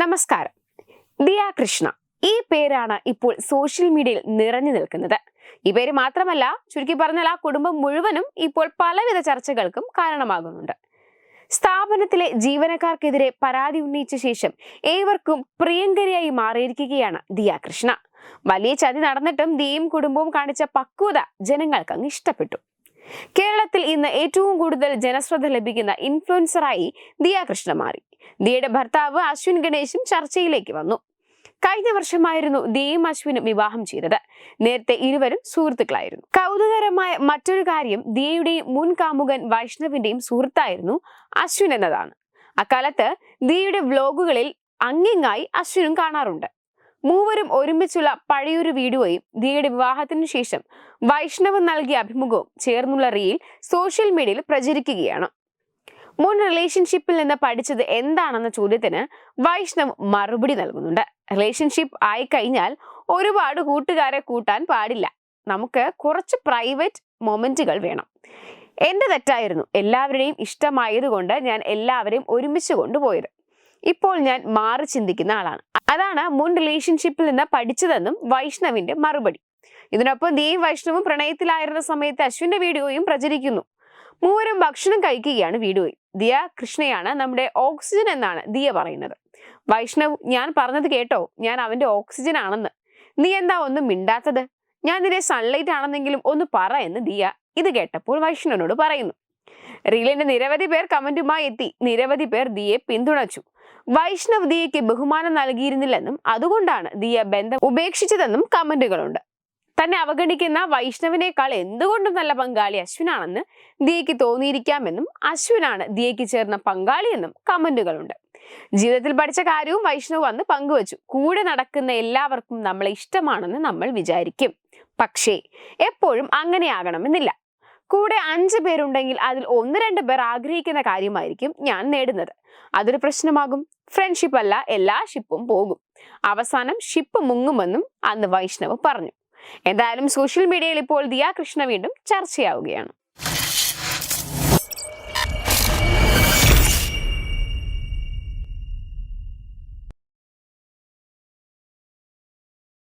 നമസ്കാരം. ദിയ കൃഷ്ണ. ഈ പേരാണ് ഇപ്പോൾ സോഷ്യൽ മീഡിയയിൽ നിറഞ്ഞു നിൽക്കുന്നത്. ഈ പേര് മാത്രമല്ല ചുരുക്കി പറഞ്ഞാൽ ആ കുടുംബം മുഴുവനും ഇപ്പോൾ പലവിധ ചർച്ചകൾക്കും കാരണമാകുന്നുണ്ട്. സ്ഥാപനത്തിലെ ജീവനക്കാർക്കെതിരെ പരാതി ഉന്നയിച്ച ശേഷം ഏവർക്കും പ്രിയങ്കരിയായി മാറിയിരിക്കുകയാണ് ദിയ കൃഷ്ണ. വലിയ ചതി നടന്നിട്ടും ദിയയും കുടുംബവും കാണിച്ച പക്വത ജനങ്ങൾക്ക് അങ്ങ് ഇഷ്ടപ്പെട്ടു. കേരളത്തിൽ ഇന്ന് ഏറ്റവും കൂടുതൽ ജനശ്രദ്ധ ലഭിക്കുന്ന ഇൻഫ്ലുവൻസറായി ദിയ കൃഷ്ണ മാറി. ദിയയുടെ ഭർത്താവ് അശ്വിൻ ഗണേശും ചർച്ചയിലേക്ക് വന്നു. കഴിഞ്ഞ വർഷമായിരുന്നു ദിയയും അശ്വിനും വിവാഹം ചെയ്തത്. നേരത്തെ ഇരുവരും സുഹൃത്തുക്കളായിരുന്നു. കൗതുകരമായ മറ്റൊരു കാര്യം ദിയയുടെയും മുൻ കാമുകൻ വൈഷ്ണവിന്റെയും സുഹൃത്തായിരുന്നു അശ്വിൻ എന്നതാണ്. അക്കാലത്ത് ദിയയുടെ വ്ലോഗുകളിൽ അങ്ങിങ്ങായി അശ്വിനും കാണാറുണ്ട്. മൂവരും ഒരുമിച്ചുള്ള പഴയൊരു വീഡിയോയും ദിയയുടെ വിവാഹത്തിനു ശേഷം വൈഷ്ണവ് നൽകിയ അഭിമുഖവും ചേർന്നുള്ള റീൽ സോഷ്യൽ മീഡിയയിൽ പ്രചരിക്കുകയാണ്. മുൻ റിലേഷൻഷിപ്പിൽ നിന്ന് പഠിച്ചത് എന്താണെന്ന ചോദ്യത്തിന് വൈഷ്ണവ് മറുപടി നൽകുന്നുണ്ട്. റിലേഷൻഷിപ്പ് ആയി കഴിഞ്ഞാൽ ഒരുപാട് കൂട്ടുകാരെ കൂട്ടാൻ പാടില്ല. നമുക്ക് കുറച്ച് പ്രൈവറ്റ് മൊമെന്റുകൾ വേണം. എന്റെ തെറ്റായിരുന്നു എല്ലാവരുടെയും ഇഷ്ടമായതുകൊണ്ട് ഞാൻ എല്ലാവരെയും ഒരുമിച്ച് കൊണ്ടുപോയത്. ഇപ്പോൾ ഞാൻ മാറി ചിന്തിക്കുന്ന ആളാണ്. അതാണ് മുൻ റിലേഷൻഷിപ്പിൽ നിന്ന് പഠിച്ചതെന്നും വൈഷ്ണവിന്റെ മറുപടി. ഇതിനൊപ്പം ദിയും വൈഷ്ണവും പ്രണയത്തിലായിരുന്ന സമയത്ത് അശ്വിന്റെ വീഡിയോയും പ്രചരിക്കുന്നു. മൂവരും ഭക്ഷണം കഴിക്കുകയാണ് വീഡിയോയിൽ ദിയ കൃഷ്ണയാണ് നമ്മുടെ ഓക്സിജൻ എന്നാണ് ദിയ പറയുന്നത്. വൈഷ്ണവ് ഞാൻ പറഞ്ഞത് കേട്ടോ ഞാൻ അവന്റെ ഓക്സിജൻ ആണെന്ന്. നീ എന്താ ഒന്നും മിണ്ടാത്തത്? ഞാൻ നിന്റെ സൺലൈറ്റ് ആണെന്നെങ്കിലും ഒന്ന് പറ എന്ന് ദിയ ഇത് കേട്ടപ്പോൾ വൈഷ്ണവനോട് പറയുന്നു. റീലിന്റെ നിരവധി പേർ കമന്റുമായി എത്തി. നിരവധി പേർ ദിയെ പിന്തുണച്ചു. വൈഷ്ണവ് ദിയയ്ക്ക് ബഹുമാനം നൽകിയിരുന്നില്ലെന്നും അതുകൊണ്ടാണ് ദിയ ബന്ധം ഉപേക്ഷിച്ചതെന്നും കമന്റുകളുണ്ട്. തന്നെ അവഗണിക്കുന്ന വൈഷ്ണവിനേക്കാൾ എന്തുകൊണ്ടും നല്ല പങ്കാളി അശ്വിനാണെന്ന് ദിയയ്ക്ക് തോന്നിയിരിക്കാമെന്നും അശ്വിനാണ് ദിയയ്ക്ക് ചേർന്ന പങ്കാളിയെന്നും കമന്റുകളുണ്ട്. ജീവിതത്തിൽ പഠിച്ച കാര്യവും വൈഷ്ണവ് വന്ന് പങ്കുവച്ചു. കൂടെ നടക്കുന്ന എല്ലാവർക്കും നമ്മളെ ഇഷ്ടമാണെന്ന് നമ്മൾ വിചാരിക്കും. പക്ഷേ എപ്പോഴും അങ്ങനെയാകണമെന്നില്ല. കൂടെ അഞ്ച് പേരുണ്ടെങ്കിൽ അതിൽ ഒന്ന് രണ്ട് പേർ ആഗ്രഹിക്കുന്ന കാര്യമായിരിക്കും ഞാൻ നേടുന്നത്. അതൊരു പ്രശ്നമാകും. ഫ്രണ്ട്ഷിപ്പ് അല്ല എല്ലാ ഷിപ്പും പോകും. അവസാനം ഷിപ്പ് മുങ്ങുമെന്നും അന്ന് വൈഷ്ണവ് പറഞ്ഞു. എന്തായാലും സോഷ്യൽ മീഡിയയിൽ ഇപ്പോൾ ദിയ കൃഷ്ണ വീണ്ടും ചർച്ചയാവുകയാണ്.